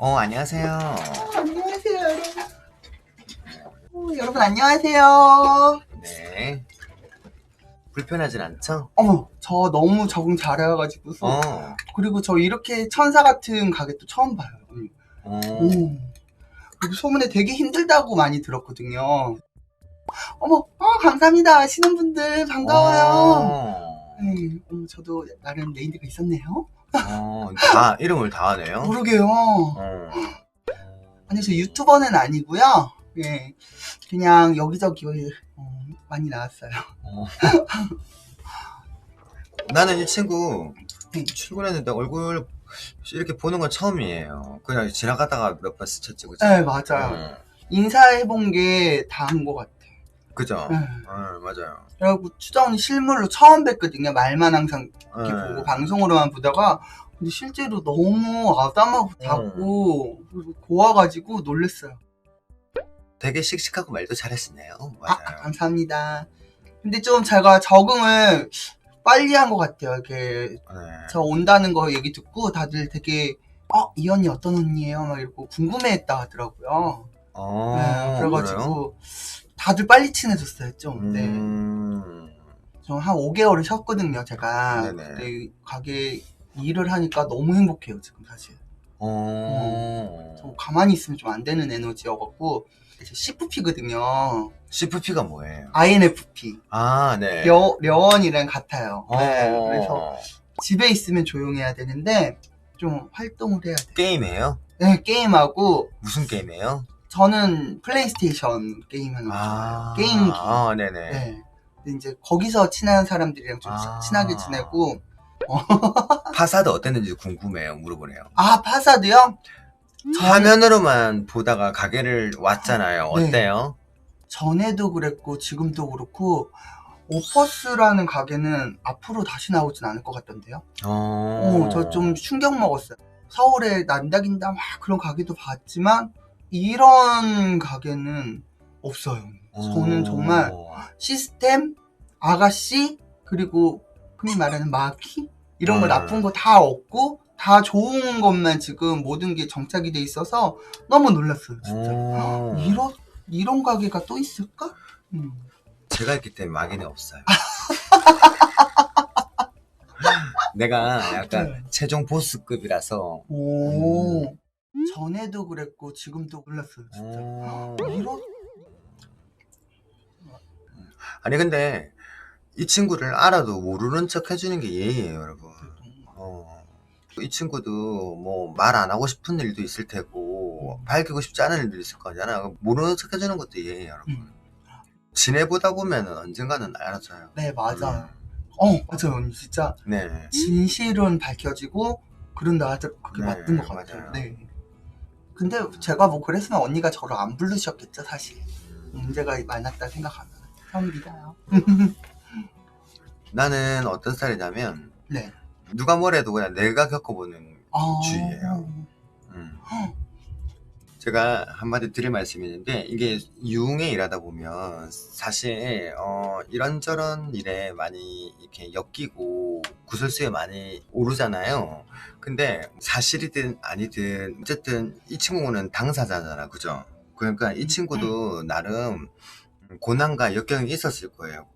어, 안녕하세요. 안녕하세요, 여러분. 어, 여러분, 안녕하세요. 네. 불편하진 않죠? 어머, 저 너무 적응 잘해가지고서. 어. 그리고 저 이렇게 천사 같은 가게 또 처음 봐요. 음. 어. 오. 그리고 소문에 되게 힘들다고 많이 들었거든요. 어머, 어, 감사합니다. 아시는 분들 반가워요. 어. 네, 저도 나름 네임드가 있었네요. 어, 다, 이름을 다 하네요? 모르게요. 어. 아니, 저 유튜버는 아니고요. 예, 그냥 여기저기 어, 많이 나왔어요. 어. 나는 이 친구 네. 출근했는데 얼굴 이렇게 보는 건 처음이에요. 그냥 지나가다가 몇 번 스쳤지? 네, 맞아요. 어. 인사해본 게다한것 같아. 그죠? 네. 어, 맞아요. 그래갖고 추정 실물로 처음 뵀거든요. 말만 항상 이렇게 네. 보고 방송으로만 보다가 근데 실제로 너무 아담하고 작고 그리고 고와가지고 놀랬어요. 되게 씩씩하고 말도 잘하시네요. 아, 맞아요. 감사합니다. 근데 좀 제가 적응을 빨리 한 것 같아요. 이렇게 네. 저 온다는 거 얘기 듣고 다들 되게 어, 이 언니 어떤 언니예요? 막 이러고 궁금해했다 하더라고요. 어, 네, 그래요? 그래가지고 다들 빨리 친해졌어요. 좀. 네. 음. 저한 5개월을 쉬었거든요, 제가. 네네. 그때 가게 일을 하니까 너무 행복해요, 지금 사실. 어. 저 가만히 있으면 좀 안 되는 에너지여갖고, 이제 CFP거든요. CFP가 뭐예요? INFP. 아, 네. 려, 려원이랑 같아요. 어. 네, 그래서 집에 있으면 조용해야 되는데, 좀 활동을 해야 돼요. 게임해요? 네, 게임하고, 무슨 게임해요? 저는 플레이스테이션 게임하는 거 아, 좋아해요. 게임기. 아, 네네. 네. 근데 이제 거기서 친한 사람들이랑 좀 아. 친하게 지내고, 파사드 어땠는지 궁금해요. 물어보네요. 아, 파사드요? 화면으로만 보다가 가게를 왔잖아요. 네. 어때요? 전에도 그랬고 지금도 그렇고 오퍼스라는 가게는 앞으로 다시 나오진 않을 것 같던데요. 어, 어, 저좀 충격 먹었어요. 서울에 난다긴다 막 그런 가게도 봤지만 이런 가게는 없어요. 저는 정말 어. 시스템, 아가씨 그리고 흔히 말하는 마키 이런 거 음. 나쁜 거 다 없고 다 좋은 것만 지금 모든 게 정착이 돼 있어서 너무 놀랐어요. 진짜. 어. 이런 이런 가게가 또 있을까? 음. 제가 있기 때문에 막연히 없어요. 내가 약간 네. 최종 보스급이라서 오. 전에도 그랬고 지금도 몰랐어요 진짜. 어. 이런 아니 근데 이 친구를 알아도 모르는 척 해주는 게 예의예요 여러분 어. 이 친구도 뭐 말 안 하고 싶은 일도 있을 테고 밝히고 싶지 않은 일도 있을 거잖아 모르는 척 해주는 것도 예의예요 여러분 음. 지내보다 보면은 언젠가는 알아져요 네 맞아요. 어 맞아요 진짜 네 진실은 밝혀지고 그런 나한테 그게 네, 맞는 것 같아요. 맞아요. 네. 근데 제가 뭐 그랬으면 언니가 저를 안 부르셨겠죠 사실. 문제가 많았다 생각하면 형 믿어요. 나는 어떤 스타일이냐면 네. 누가 뭐래도 그냥 내가 겪어보는 아. 주의예요. 음. 제가 한마디 드릴 말씀이 있는데 이게 유흥에 일하다 보면 사실 어, 이런저런 일에 많이 이렇게 엮이고 구설수에 많이 오르잖아요. 근데 사실이든 아니든 어쨌든 이 친구는 당사자잖아, 그죠? 그러니까 이 친구도 나름 고난과 역경이 있었을 거예요.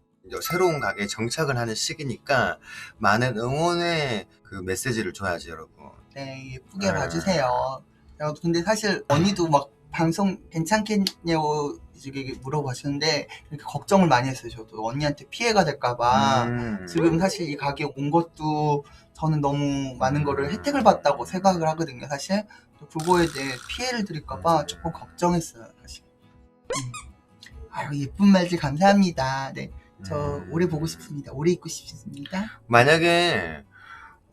새로운 가게에 정착을 하는 시기니까 많은 응원의 그 메시지를 줘야지, 여러분. 네 예쁘게 아. 봐주세요. 야, 근데 사실 언니도 막 방송 괜찮겠냐고 이렇게 물어보셨는데 이렇게 걱정을 많이 했어요. 저도 언니한테 피해가 될까봐. 음. 지금 사실 이 가게 온 것도 저는 너무 많은 거를 음. 혜택을 봤다고 생각을 하거든요. 사실 또 그거에 대해 피해를 드릴까봐 음. 조금 걱정했어요. 사실. 음. 아유 예쁜 말들 감사합니다. 네, 저 음. 오래 보고 싶습니다. 오래 있고 싶습니다. 만약에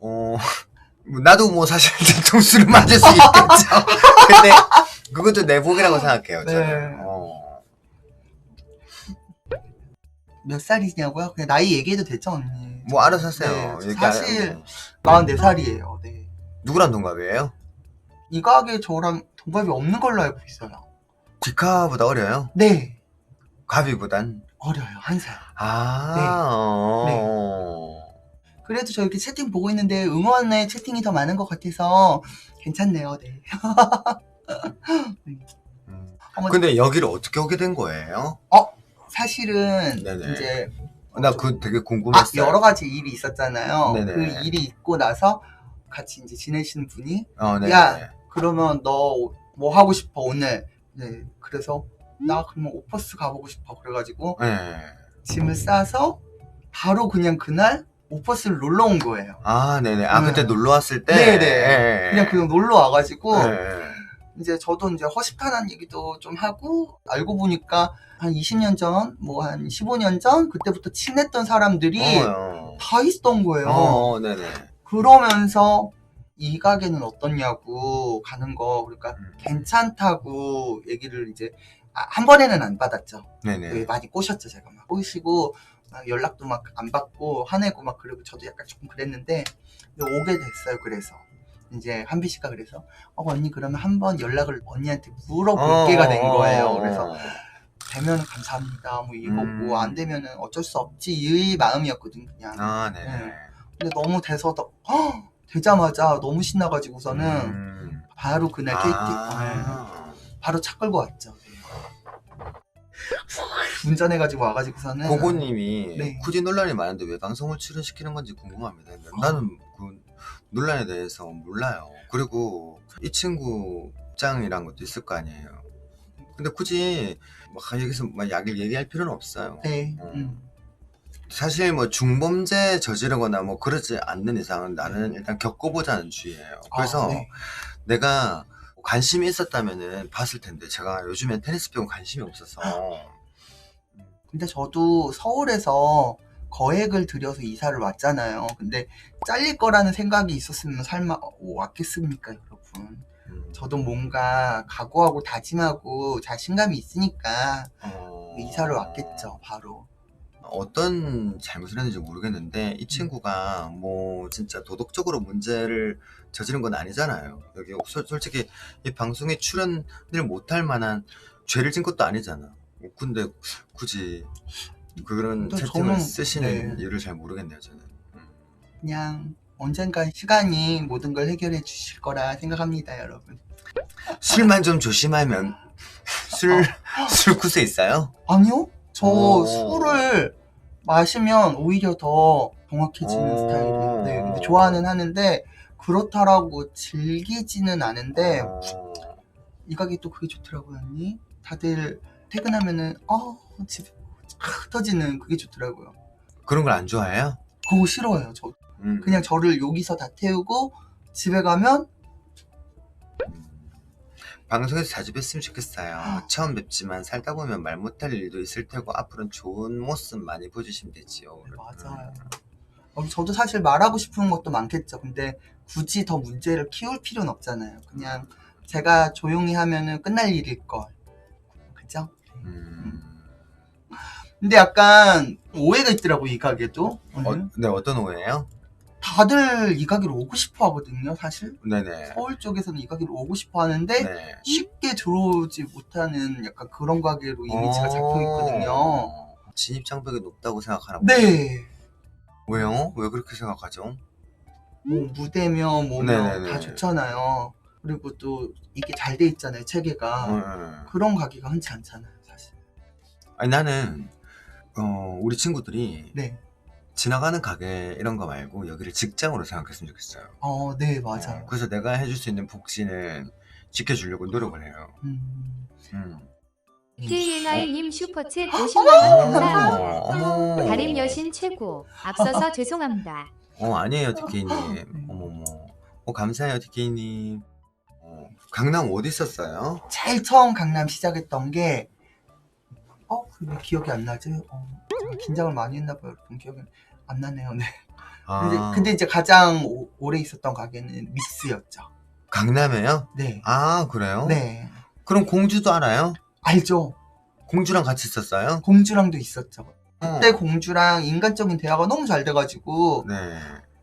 어뭐 나도 뭐 사실 뒤통수를 맞을 수 있겠죠. 근데 그것도 내 복이라고 생각해요. 저는. 네. 어. 몇 살이냐고요? 그냥 나이 얘기해도 되죠 언니? 뭐 알아서 하세요. 네, 얘기 안 사실 하고. 44살이에요. 네. 누구랑 동갑이에요? 이 가게 저랑 동갑이 없는 걸로 알고 있어요. 디카보다 어려요? 네, 가비보단? 어려요 한 살. 아. 네. 어. 그래도 저 이렇게 채팅 보고 있는데 응원의 채팅이 더 많은 것 같아서 괜찮네요. 네. 음. 어머, 근데 여기를 어떻게 오게 된 거예요? 사실은 네네. 이제 나 그 되게 아, 궁금했어요. 여러 가지 일이 있었잖아요. 네네. 그 일이 있고 나서 같이 이제 지내시는 분이 어, 네. 야. 그러면 너 뭐 하고 싶어 오늘? 네. 그래서 나 그러면 오퍼스 가보고 싶어. 그래가지고 네. 짐을 싸서 바로 그냥 그날 오퍼스를 놀러 온 거예요. 아, 네네. 아, 네. 그때 놀러 왔을 때? 네네. 예. 그냥 그냥 놀러 와가지고 네. 이제 저도 이제 허심탄회한 얘기도 좀 하고 알고 보니까 한 20년 전, 뭐 한 15년 전 그때부터 친했던 사람들이 어, 다 있었던 거예요. 어, 네네. 그러면서 이 가게는 어떻냐고 가는 거 그러니까 음. 괜찮다고 얘기를 이제 아, 한 번에는 안 받았죠. 네네. 왜 많이 꼬셨죠 제가 막 꼬시고 막 연락도 막 안 받고 화내고 막 그리고 저도 약간 조금 그랬는데 오게 됐어요. 그래서 이제 한비 씨가 그래서 어 언니 그러면 한번 연락을 언니한테 물어볼게가 된 거예요. 그래서 되면 감사합니다. 뭐 이거고 음. 안 되면은 어쩔 수 없지 이 마음이었거든 그냥. 아, 네네. 네. 근데 너무 돼서 더 헉! 되자마자 너무 신나가지고서는 음. 바로 그날 KT 네. 아. 바로 차 끌고 왔죠. 운전해가지고 와가지고서는 고고님이 네. 굳이 논란이 많은데 왜 방송을 출연시키는 건지 궁금합니다. 근데 나는 그 논란에 대해서 몰라요. 그리고 이 친구 입장이란 것도 있을 거 아니에요. 근데 굳이 막 여기서 막 약을 얘기할 필요는 없어요. 네. 어. 음. 사실 뭐 중범죄 저지르거나 뭐 그러지 않는 이상은 나는 일단 겪어보자는 주의예요. 그래서 아, 네. 내가 관심이 있었다면은 봤을 텐데 제가 요즘엔 테니스 배우 관심이 없어서 근데 저도 서울에서 거액을 들여서 이사를 왔잖아요. 근데 잘릴 거라는 생각이 있었으면 설마 왔겠습니까, 여러분? 음, 저도 뭔가 각오하고 다짐하고 자신감이 있으니까 어, 이사를 왔겠죠, 바로. 어떤 잘못을 했는지 모르겠는데 이 친구가 뭐 진짜 도덕적으로 문제를 저지른 건 아니잖아요. 여기 솔- 솔직히 이 방송에 출연을 못할 만한 죄를 진 것도 아니잖아. 근데 굳이 그런 근데 채팅을 저는- 쓰시는 네. 이유를 잘 모르겠네요, 저는. 음. 그냥 언젠가 시간이 모든 걸 해결해 주실 거라 생각합니다, 여러분. 술만 좀 조심하면 술, 술 구세 있어요? 아니요? 저 오. 술을 마시면 오히려 더 정확해지는 오. 스타일이에요. 네, 근데 좋아는 하는데 그렇다라고 즐기지는 않은데 어, 이 가게 또 그게 좋더라고요, 언니. 다들 퇴근하면은 어 집에 아, 터지는 그게 좋더라고요. 그런 걸 안 좋아해요? 그거 싫어요. 저 음. 그냥 저를 여기서 다 태우고 집에 가면 음. 방송에서 자주 뵀으면 좋겠어요. 처음 뵙지만 살다 보면 말 못할 일도 있을 테고 앞으로는 좋은 모습 많이 보여주시면 되지요. 네, 맞아요. 어, 저도 사실 말하고 싶은 것도 많겠죠. 근데 굳이 더 문제를 키울 필요는 없잖아요. 그냥 제가 조용히 하면은 끝날 일일 걸. 그죠? 음. 근데 약간 오해가 있더라고 이 가게도. 어. 네, 어떤 오해예요? 다들 이 가게로 오고 싶어 하거든요, 사실. 네네. 서울 쪽에서는 이 가게로 오고 싶어 하는데 네. 쉽게 들어오지 못하는 약간 그런 가게로 이미지가 어. 잡혀 있거든요. 진입 장벽이 높다고 생각하나 보네. 네. 왜요? 왜 그렇게 생각하죠? 뭐 무대며 뭐며 네네네. 다 좋잖아요. 그리고 또 이게 잘 돼 있잖아요, 체계가. 어, 그런 가게가 흔치 않잖아요, 사실. 아니 나는 어, 우리 친구들이 네. 지나가는 가게 이런 거 말고 여기를 직장으로 생각했으면 좋겠어요. 어, 네, 맞아요. 어, 그래서 내가 해줄 수 있는 복지는 지켜주려고 노력을 해요. 음. 음. TNI님 어? 슈퍼챗 50만원 감사합니다. 어머. 다림 여신 최고. 앞서서 죄송합니다. 어 아니에요 DK님. 음. 어머머. 어 감사해요 DK님. 어, 강남 어디 있었어요? 제일 처음 강남 시작했던 게, 어, 왜 기억이 안 나지? 어, 긴장을 많이 했나 봐요, 여러분. 기억이 안 나네요, 네. 근데, 아, 근데 이제 가장 오, 오래 있었던 가게는 믹스였죠. 강남에요? 네. 아 그래요? 네. 그럼 공주도 알아요? 알죠? 공주랑 같이 있었어요? 공주랑도 있었죠. 어. 그때 공주랑 인간적인 대화가 너무 잘 돼가지고, 네.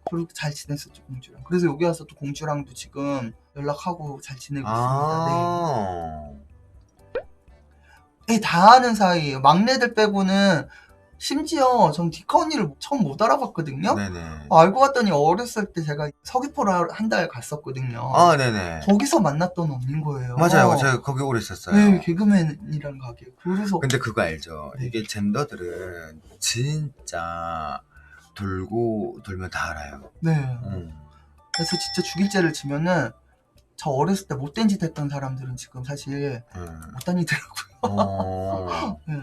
그리고 잘 지냈었죠, 공주랑. 그래서 여기 와서 또 공주랑도 지금 연락하고 잘 지내고 있습니다. 아. 네. 네, 다 아는 사이예요. 막내들 빼고는 심지어 전 디카 언니를 처음 못 알아봤거든요. 네네. 알고 봤더니 어렸을 때 제가 서귀포를 한달 갔었거든요. 아, 네네. 거기서 만났던 언니인 거예요. 맞아요. 제가 거기 오래 있었어요. 네, 개그맨이랑 가게. 그래서 근데 그거 알죠? 네. 이게 젠더들은 진짜 돌고 돌면 다 알아요. 네. 음. 그래서 진짜 죽일죄를 지면은 저 어렸을 때 못된 짓 했던 사람들은 지금 사실 음. 못 다니더라고요. 어. 네.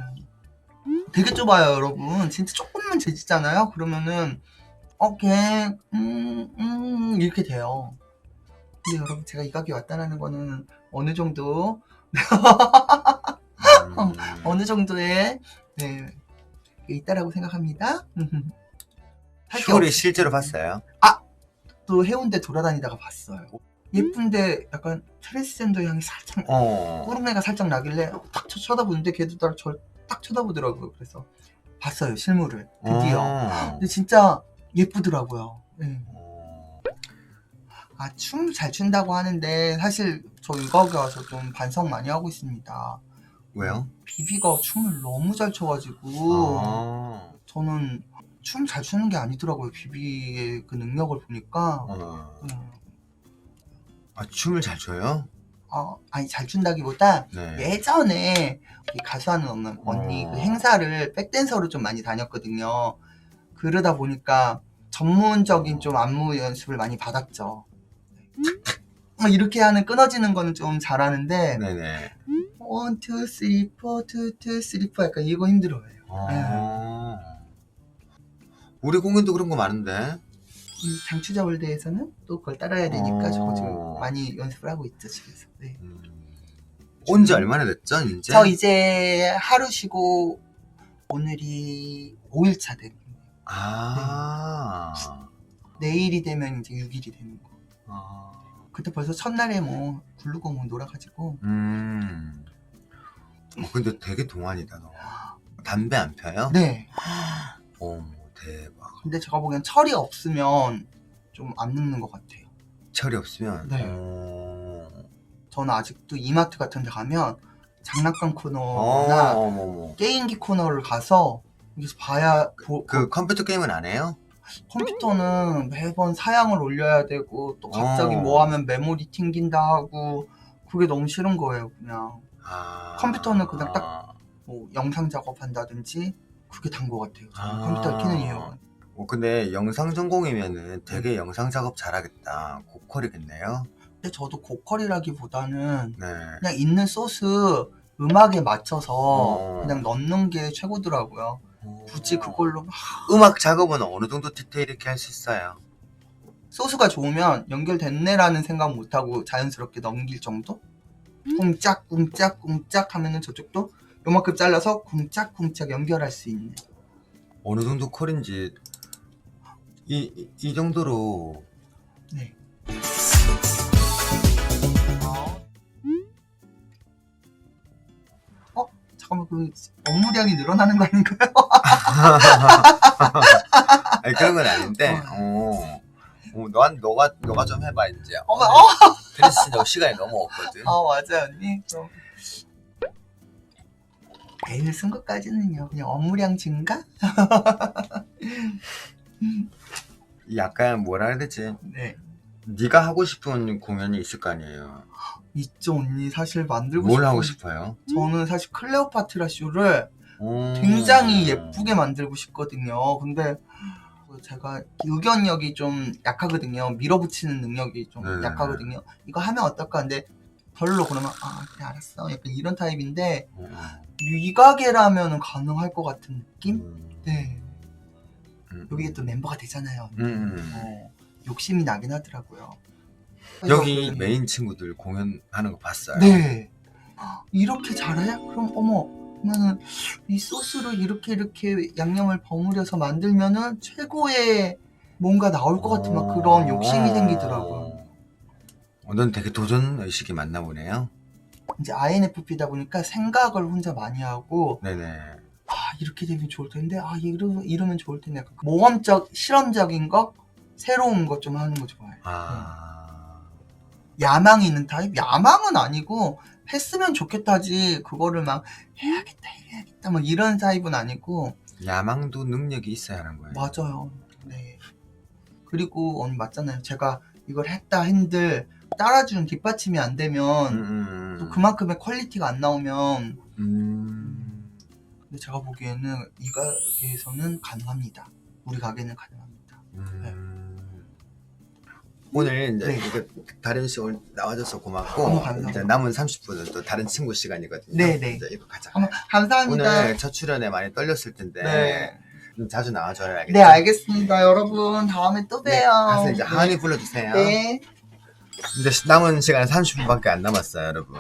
되게 좁아요, 여러분. 진짜 조금만 재지잖아요. 그러면은 오케이, 음, 음 이렇게 돼요. 근데 여러분 제가 이 가게 왔다는 거는 어느 정도 음. 어느 정도의 네, 게 있다라고 생각합니다. 없- 실제로 봤어요? 또 해운대 돌아다니다가 봤어요. 예쁜데 약간 트랜스젠더 향이 살짝 어. 꾸rum내가 살짝 나길래 딱 쳐- 쳐다보는데 걔도 나를 저 딱 쳐다보더라고요. 그래서 봤어요 실물을 드디어. 어. 근데 진짜 예쁘더라고요. 네. 어. 아, 춤 잘 춘다고 하는데 사실 저 이거기 와서 좀 반성 많이 하고 있습니다. 왜요? 비비가 춤을 너무 잘 춰가지고 어. 저는 춤 잘 추는 게 아니더라고요. 비비의 그 능력을 보니까. 어. 음, 아, 춤을 잘 춰요? 아, 아니 잘 춘다기보다 네. 예전에 이 가수하는 없는 언니 어. 그 행사를 백댄서로 좀 많이 다녔거든요. 그러다 보니까 전문적인 좀 안무 연습을 많이 받았죠. 뭐 이렇게 하는 끊어지는 거는 좀 잘하는데 네네. 원, 투, 쓰리, 포, 투, 투, 쓰리, 포 약간 이거 힘들어요. 어. 우리 공연도 그런 거 많은데. 이 장추자 월드에서는 또 그걸 따라야 되니까 어. 저거 지금 많이 연습을 하고 있죠 집에서. 네. 음. 온지 얼마나 됐죠, 이제? 저 이제 하루 쉬고 오늘이 5일 차 된 아. 내일이 되면 이제 6일이 되는 거. 아. 그때 벌써 첫날에 뭐 굴르고 뭐 놀아가지고 음. 어, 근데 되게 동안이다, 너. 담배 안 펴요? 네. 어머, 대박. 근데 제가 보기엔 철이 없으면 좀안 눕는 것 같아요. 철이 없으면. 네. 어. 저는 아직도 이마트 같은 데 가면 장난감 어, 코너나 어머머. 게임기 코너를 가서 여기서 봐야 보- 그 컴퓨터 게임은 안 해요? 컴퓨터는 매번 사양을 올려야 되고 또 갑자기 어. 뭐 하면 메모리 튕긴다 하고 그게 너무 싫은 거예요 그냥 아. 컴퓨터는 그냥 딱- 뭐 영상 작업한다든지 그게 단 것 같아요 저는 아. 컴퓨터를 켜는 이유가 어, 근데 영상 전공이면은 네. 되게 영상 작업 잘하겠다. 고퀄이겠네요. 근데 저도 고퀄이라기보다는 네. 그냥 있는 소스 음악에 맞춰서 어. 그냥 넣는 게 최고더라고요 굳이 그걸로 막 음악 작업은 어느 정도 디테일 있게 할 수 있어요. 소스가 좋으면 연결됐네라는 생각 못하고 자연스럽게 넘길 정도? 쿵짝 쿵짝 쿵짝 하면은 저쪽도 요만큼 잘라서 쿵짝쿵짝 연결할 수 있는 어느 정도 퀄인지 이, 이, 이 정도로 네. 어? 잠깐만 그 업무량이 늘어나는 거 아닌가요? 아니 그런 건 아닌데 어. 어, 너, 너가 너가 좀 해봐 이제 어, 어? 테니스 치려고 시간이 너무 없거든 아 맞아요 언니 그럼 매일 쓴 것까지는요 그냥 업무량 증가? 약간 뭐라 해야 되지 네 네가 하고 싶은 공연이 있을 거 아니에요 있죠 언니 사실 만들고 뭘 싶은 하고 싶어요? 저는 사실 클레오파트라 쇼를 음. 굉장히 예쁘게 만들고 싶거든요. 근데 제가 의견력이 좀 약하거든요. 밀어붙이는 능력이 좀 네네네. 약하거든요. 이거 하면 어떨까? 근데 별로 그러면 아 그래 알았어. 약간 이런 타입인데 음. 위가게라면 가능할 것 같은 느낌? 음. 네. 음. 여기에 또 멤버가 되잖아요. 음, 음. 어, 욕심이 나긴 하더라고요. 여기 그- 메인 친구들 공연하는 거 봤어요. 네. 이렇게 잘해? 그럼 어머, 그러면은 이 소스를 이렇게 이렇게 양념을 버무려서 만들면은 최고의 뭔가 나올 것 같은 막 그런 욕심이 생기더라고요. 어, 넌 되게 도전 의식이 많나 보네요. 이제 INFP다 보니까 생각을 혼자 많이 하고 네네. 아 이렇게 되면 좋을 텐데 아 이러, 이러면 좋을 텐데 약간 모험적 실험적인 거 새로운 거좀 하는 거 좋아해요. 아. 야망이 있는 타입? 야망은 아니고 했으면 좋겠다지 그거를 막 해야겠다 해야겠다 막 이런 타입은 아니고 야망도 능력이 있어야 하는 거예요. 맞아요. 네. 그리고 언니 맞잖아요. 제가 이걸 했다 한들 따라주는 뒷받침이 안 되면 음, 음, 또 그만큼의 퀄리티가 안 나오면 음. 근데 제가 보기에는 이 가게에서는 가능합니다. 우리 가게는 가능합니다. 음. 오늘 이제 네. 다른 씨 오늘 나와줘서 고맙고 감사합니다. 이제 남은 30분은 또 다른 친구 시간이거든요. 네, 네. 이제 이거 가자. 어머, 감사합니다. 오늘 첫 출연에 많이 떨렸을 텐데 네. 좀 자주 나와줘요. 알겠죠? 네, 알겠습니다. 여러분, 다음에 또 네, 봬요. 가서 이제 하은이 불러주세요. 네. 시- 남은 시간 30분밖에 안 남았어요, 여러분.